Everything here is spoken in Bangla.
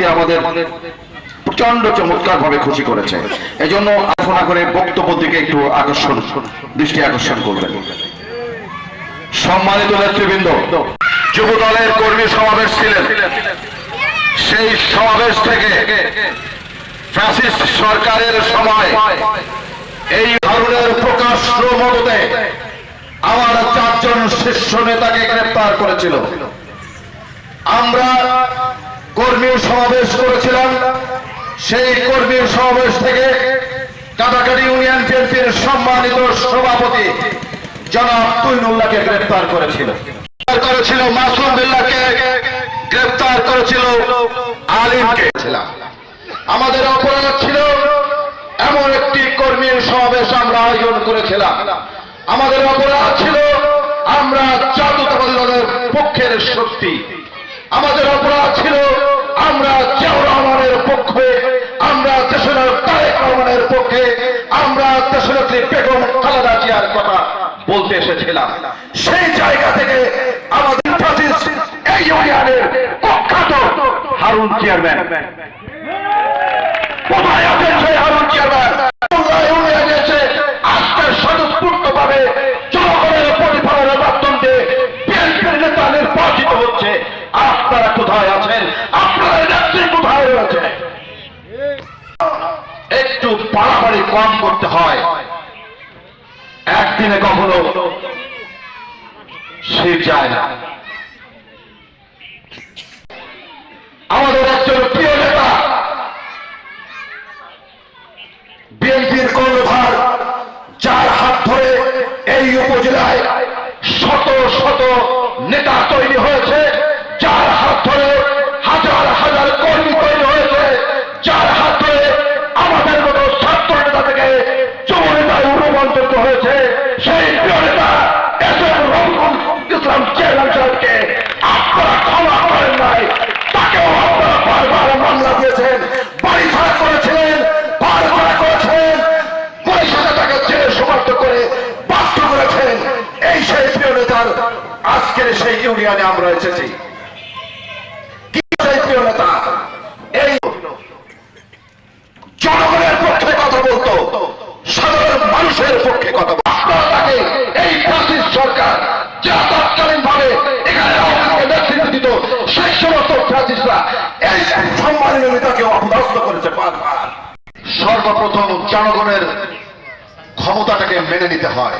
সত্যি আমাদের প্রচণ্ড চমৎকার ভাবে খুশি করেছে। এই জন্য আলোচনা করে বক্তব্য দিকে একটু আকর্ষণ, দৃষ্টি আকর্ষণ করবেন। সম্মানিত নেতৃবৃন্দ যুব দলের কর্মী সমাবেশ ছিলেন। সেই সমাবেশ থেকে ফ্যাসিস্ট সরকারের সময় এই ধরনের প্রকাশ্য মদতে আমার চারজন শীর্ষ নেতাকে গ্রেপ্তার করেছিল আমরা কর্মী সমাবেশ করেছিলাম। সেই কর্মী সমাবেশ থেকে কাটাকাটি ইউনিয়ন বিএনপির সম্মানিত সভাপতি জনাব তুইনুল্লাহকে গ্রেপ্তার করেছিল। করেছিল মাসুম বিল্লাহকে, গ্রেপ্তার করেছিল আলিমকে। আমাদের অপরাধ ছিল এমন একটি কর্মীর সমাবেশ আমরা আয়োজন করেছিলাম। আমাদের অপরাধ ছিল আমরা জাতীয়তাবাদী দলের পক্ষের শক্তি। আমাদের অপরাধ ছিল আমরা জিয়াউর রহমানের পক্ষে, আমরা দেশের তারেক রহমানের পক্ষে, আমরা দেশের বেগম খালেদা জিয়ার কথা বলতে এসেছিলাম। সেই জায়গা থেকে আমাদের এই ইউনিয়নের প্রখ্যাত হারুন চেয়ারম্যান। কোথায় আপনারা কোথায় আছেন? আপনারা নেত্রী কোথায় রয়েছে? একটু বাড়াবাড়ি কম করতে হয়। একদিনে কখনো সে যায় না। আমাদের একজন প্রিয় নেতা, বিএনপির কর্ণধার, যার হাত ধরে এই উপজেলায় শত শত নেতা তৈরি হয়েছে নেতার আজকের সেই ইউনিয়নে আমরা এসেছি। কি নেতা এই জনগণের পক্ষে কথা বলতো, সাধারণ মানুষের পক্ষে কথা বলতো। তাকে এই সরকার যা তৎকালীন ভাবে এখানে নেতৃত্ব দিত, সেই সমস্ত এই সম্মানীয় নেতাকে অপদস্থ করেছে বারবার। সর্বপ্রথম জনগণের ক্ষমতাটাকে মেনে নিতে হয়।